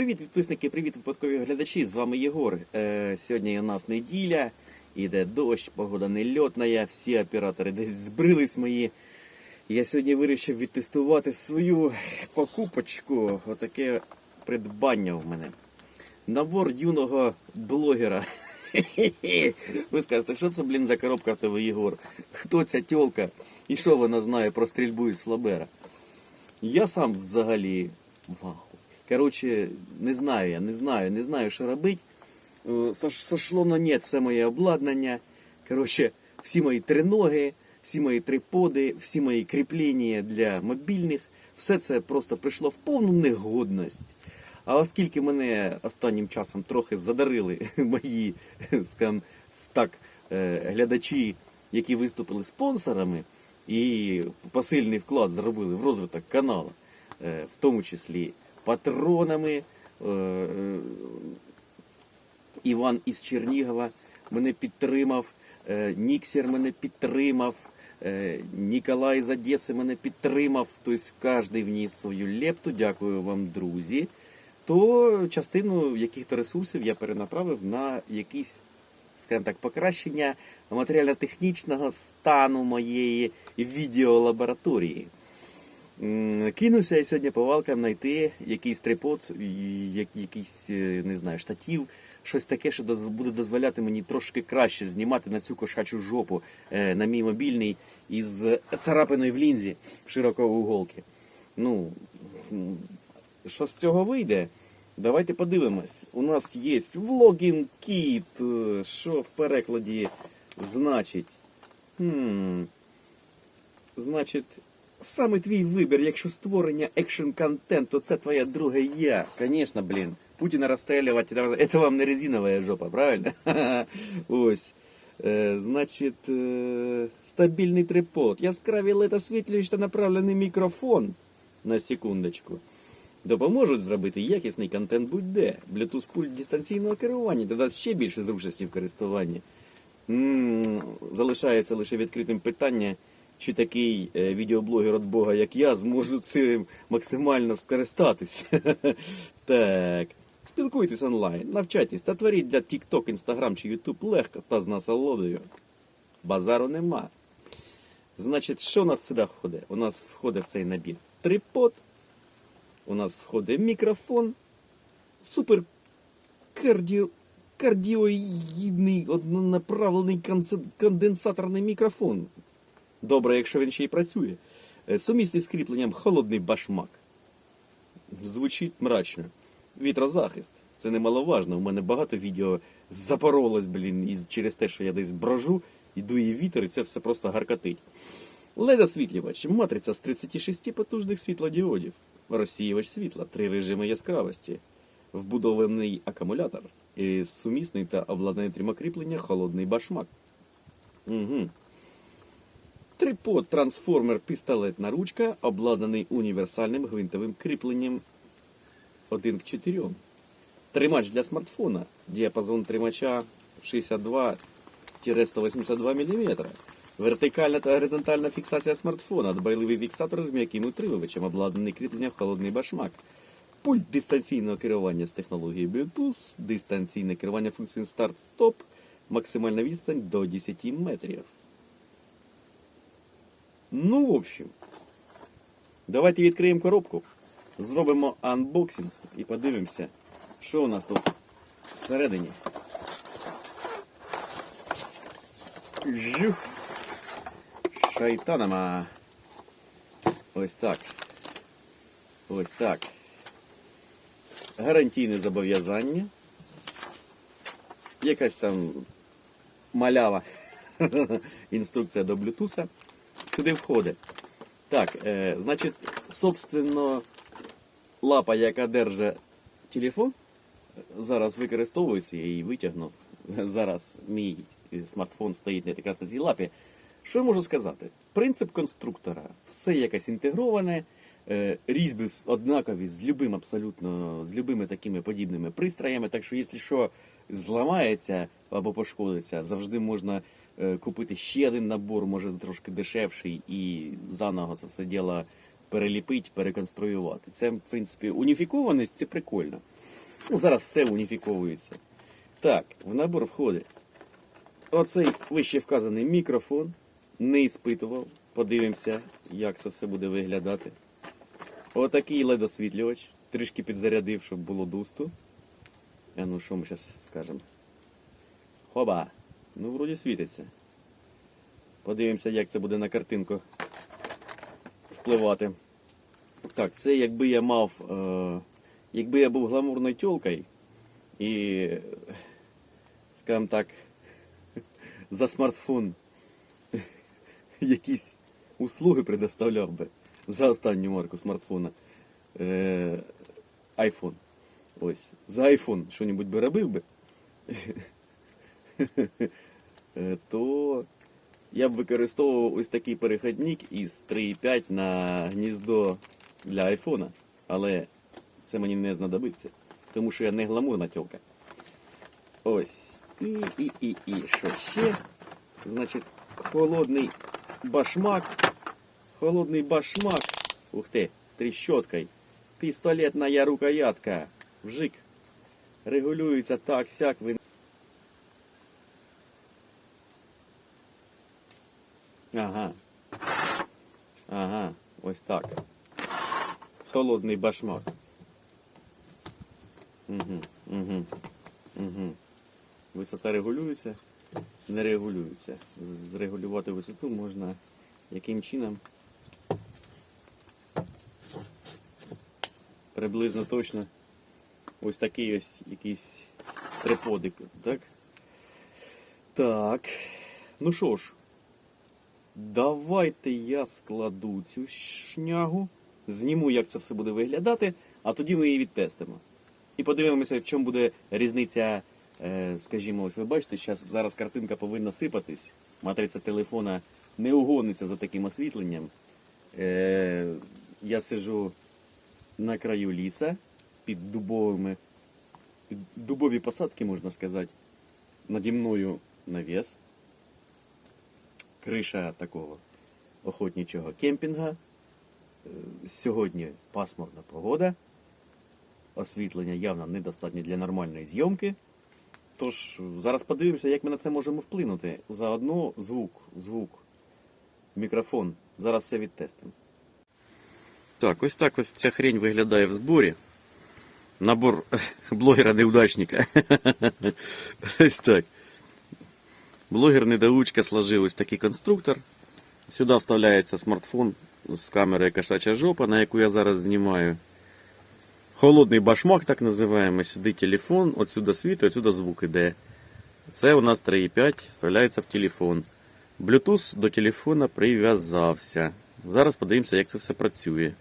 Привіт, підписники, привіт, випадкові глядачі. З вами Єгор. Е, сьогодні у нас неділя, іде дощ, погода нельотна, всі оператори десь збрились мої. Я сьогодні вирішив відтестувати свою покупочку. Отаке придбання в мене. Набор юного блогера. Ви скажете, що це, блін, за коробка в тебе, Єгор? Хто ця тьолка? І що вона знає про стрільбу із флабера? Я сам взагалі вау. Коротше, не знаю я, не знаю, не знаю, що робити. Е, сош- Сошло на нет все моє обладнання. Коротше, всі мої триноги, всі мої триподи, всі мої кріплення для мобільних, все це просто прийшло в повну негодність. А оскільки мене останнім часом трохи задарили мої, скажімо, так, е, глядачі, які виступили спонсорами і посильний вклад зробили в розвиток каналу, е, в тому числі патронами. е, е, Іван із Чернігова мене підтримав, е, Ніксер мене підтримав, Ніколай з Одеси мене підтримав. Тобто кожен вніс свою лепту. Дякую вам, друзі. То частину яких-то ресурсів я перенаправив на якісь, скажімо так, покращення матеріально-технічного стану моєї відеолабораторії. Кинувся я сьогодні по валкам знайти якийсь трипод, якийсь, е, не знаю, штатів, щось таке, що буде дозволяти мені трошки краще знімати на цю кошачу жопу е, на мій мобільний із царапиною в лінзі широкоуголки. Ну, що з цього вийде? Давайте подивимось. У нас є влогін кіт. Е, Що в перекладі значить? Хм. Значить, саме твій вибір, якщо створення екшн контенту це твоя друга я. Конечно, блін. Путіна розстрілювати, це- вам не резинова жопа, правильно? Ось. Е, значить, е, стабільний трипод, яскраві лед освітлюючий та направлений мікрофон. На секундочку. Допоможуть зробити якісний контент будь-де. Bluetooth пульт дистанційного керування додасть ще більше зручності в користуванні. М, Залишається лише відкритим питання, чи такий е, відеоблогер від Бога, як я, зможу цим максимально скористатись. так. Спілкуйтесь онлайн, навчайтесь та творіть для TikTok, Instagram чи YouTube легко та з насолодою. Базару нема. Значить, що у нас сюди входить? У нас входить в цей набір трипод, у нас входить мікрофон, супер кардіо, кардіоїдний однонаправлений конденсаторний мікрофон. Добре, якщо він ще й працює. Е, Сумісний з кріпленням холодний башмак. Звучить мрачно. Вітрозахист. Це немаловажно. У мене багато відео запоролось, блін, із, через те, що я десь брожу, і вітер, і це все просто гаркотить. LED-освітлювач, матриця з 36 потужних світлодіодів, розсіювач світла, три режими яскравості, вбудований акумулятор, і сумісний та обладнаний трьома кріплення холодний башмак. Угу. Трипод трансформер пістолетна ручка, обладнаний універсальним гвинтовим кріпленням 1 к 4. Тримач для смартфона. Діапазон тримача 62-182 мм. Вертикальна та горизонтальна фіксація смартфона. Дбайливий фіксатор з м'яким утримувачем, обладнаний кріпленням холодний башмак. Пульт дистанційного керування з технологією Bluetooth, дистанційне керування функцією старт-стоп, максимальна відстань до 10 метрів. Ну, в общем, давайте відкриємо коробку, зробимо анбоксинг і подивимося, що у нас тут всередині. Жух. Шайтанама. Ось так. Ось так. Гарантійне зобов'язання. Якась там малява. Інструкція до Bluetooth. Сюди входить. Так, е, значить, собственно, лапа, яка держить телефон, зараз використовується, я її витягнув. Зараз мій смартфон стоїть на якраз на цій лапі. Що я можу сказати? Принцип конструктора, все якось інтегроване, е, різьби однакові з любим абсолютно, з любими такими подібними пристроями. Так що, якщо що зламається або пошкодиться, завжди можна купити ще один набор, може трошки дешевший, і заново це все діло переліпити, переконструювати. Це, в принципі, уніфікованість це прикольно. Ну, зараз все уніфіковується. Так, в набор входить оцей вище вказаний мікрофон. Не іспитував. Подивимося, як це все буде виглядати. Отакий LED-освітлювач. Трішки підзарядив, щоб було дусту. А ну що ми зараз скажемо? Хоба! Ну, вроді світиться. Подивимося, як це буде на картинку впливати. Так, це якби я мав. Е, якби я був гламурною тьолкою і, скажімо так, за смартфон якісь услуги предоставляв би за останню марку смартфона. Е, iPhone. Ось. За iPhone що-небудь би робив би. Е, то я б використовував ось такий перехідник із 3.5 на гніздо для айфона. Але це мені не знадобиться, тому що я не гламурна тьолка. Ось. І, і, і, і. Що ще? Значить, холодний башмак. Холодний башмак. Ух ти, з тріщоткою. Пістолетна рукоятка. Вжик. Регулюється так, сяк. Ви... Ага. Ага, ось так. Холодний башмак. Угу, угу, угу. Висота регулюється, не регулюється. Зрегулювати висоту можна яким чином? Приблизно точно ось такий ось якийсь триподик, так? Так. Ну що ж, давайте я складу цю шнягу, зніму, як це все буде виглядати, а тоді ми її відтестимо. І подивимося, в чому буде різниця, е, скажімо, ось ви бачите, щас, зараз картинка повинна сипатись. Матриця телефона не угониться за таким освітленням. Е, я сижу на краю ліса під дубовими, під дубові посадки, можна сказати. Наді мною навіс. Криша такого охотничого кемпінга. Е, Сьогодні пасмурна погода. Освітлення явно недостатньо для нормальної зйомки. Тож зараз подивимося, як ми на це можемо вплинути. Заодно звук, звук, мікрофон. Зараз все відтестимо. Так, ось так ось ця хрень виглядає в зборі. Набор блогера-неудачника. Ось так. Блогер-недоучка сложив ось такий конструктор. Сюди вставляється смартфон з камерою кошача жопа, на яку я зараз знімаю. Холодний башмак, так називаємо. Сюди телефон, отсюди світ, отсюди звук іде. Це у нас 3.5, вставляється в телефон. Bluetooth до телефона прив'язався. Зараз подивимося, як це все працює.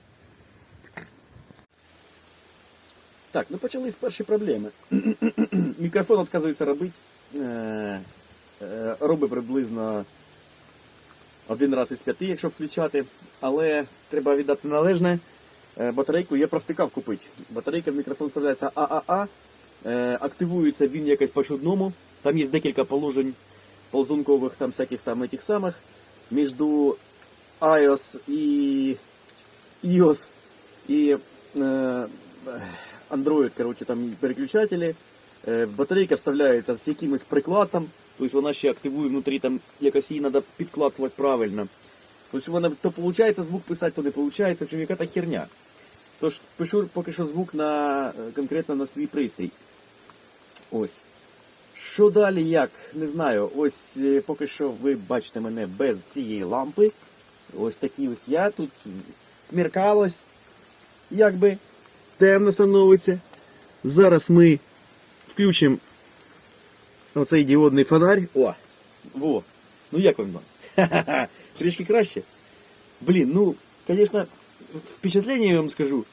Так, ну почали з першої проблеми. Мікрофон відказується робити. Е, робить приблизно один раз із п'яти, якщо включати. Але треба віддати належне. Е, Батарейку я провтикав купити. Батарейка в мікрофон вставляється ААА. Е, Активується він якось по-чудному. Там є декілька положень ползункових там всяких там этих самих. Між iOS і iOS і е, Android, короче, там переключателі. Е, батарейка вставляється з якимось прикладцем. Тобто вона ще активує внутрі, там якось її треба підклацувати правильно. Тобто вона то виходить звук писати, то не виходить, в общем, яка та херня. Тож пишу поки що звук на, е, конкретно на свій пристрій. Ось. Що далі як? Не знаю. Ось е, поки що ви бачите мене без цієї лампи. Ось такий ось я тут сміркалось, якби темно становиться. Зараз ми включимо оцей діодний фонарь. О! Во! Ну як вам? Трішки краще. Блін, ну, звісно, впечатлення я вам скажу.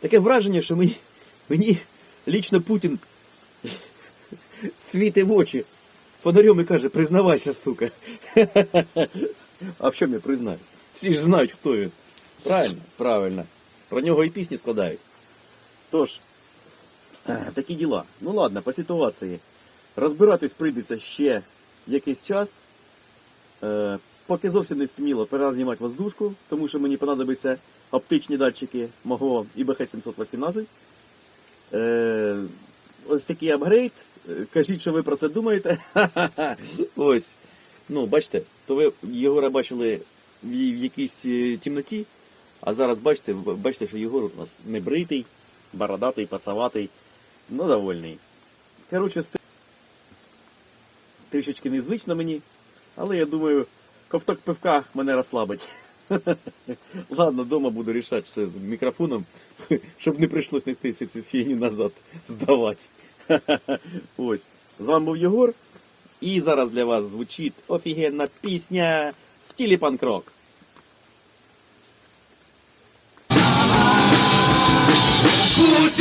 Таке враження, що мені, мені лічно Путін світить в очі. Фонарем і каже, признавайся, сука. А в чому я признаюсь? Всі ж знають, хто він. Правильно? Правильно. Про нього і пісні складають. Тож, е, такі діла. Ну ладно, по ситуації. Розбиратись прийдеться ще якийсь час. Е, Поки зовсім не стемніло, пора знімати воздушку, тому що мені понадобиться оптичні датчики мого IBH 718. Е, ось такий апгрейд. Кажіть, що ви про це думаєте. Ось. Ну, бачите, то ви Єгора бачили в, якійсь е, темноті, а зараз бачите, бачите, що Єгор у нас не бритий, бородатий, пацаватий, ну довольний. Коротше, це трішечки незвично мені, але я думаю, ковток пивка мене розслабить. Ладно, вдома буду рішати все з мікрофоном, щоб не прийшлось нести цю фігню назад здавати. Ось. З вами був Єгор. І зараз для вас звучить офігенна пісня в стилі панк-рок. Хуйло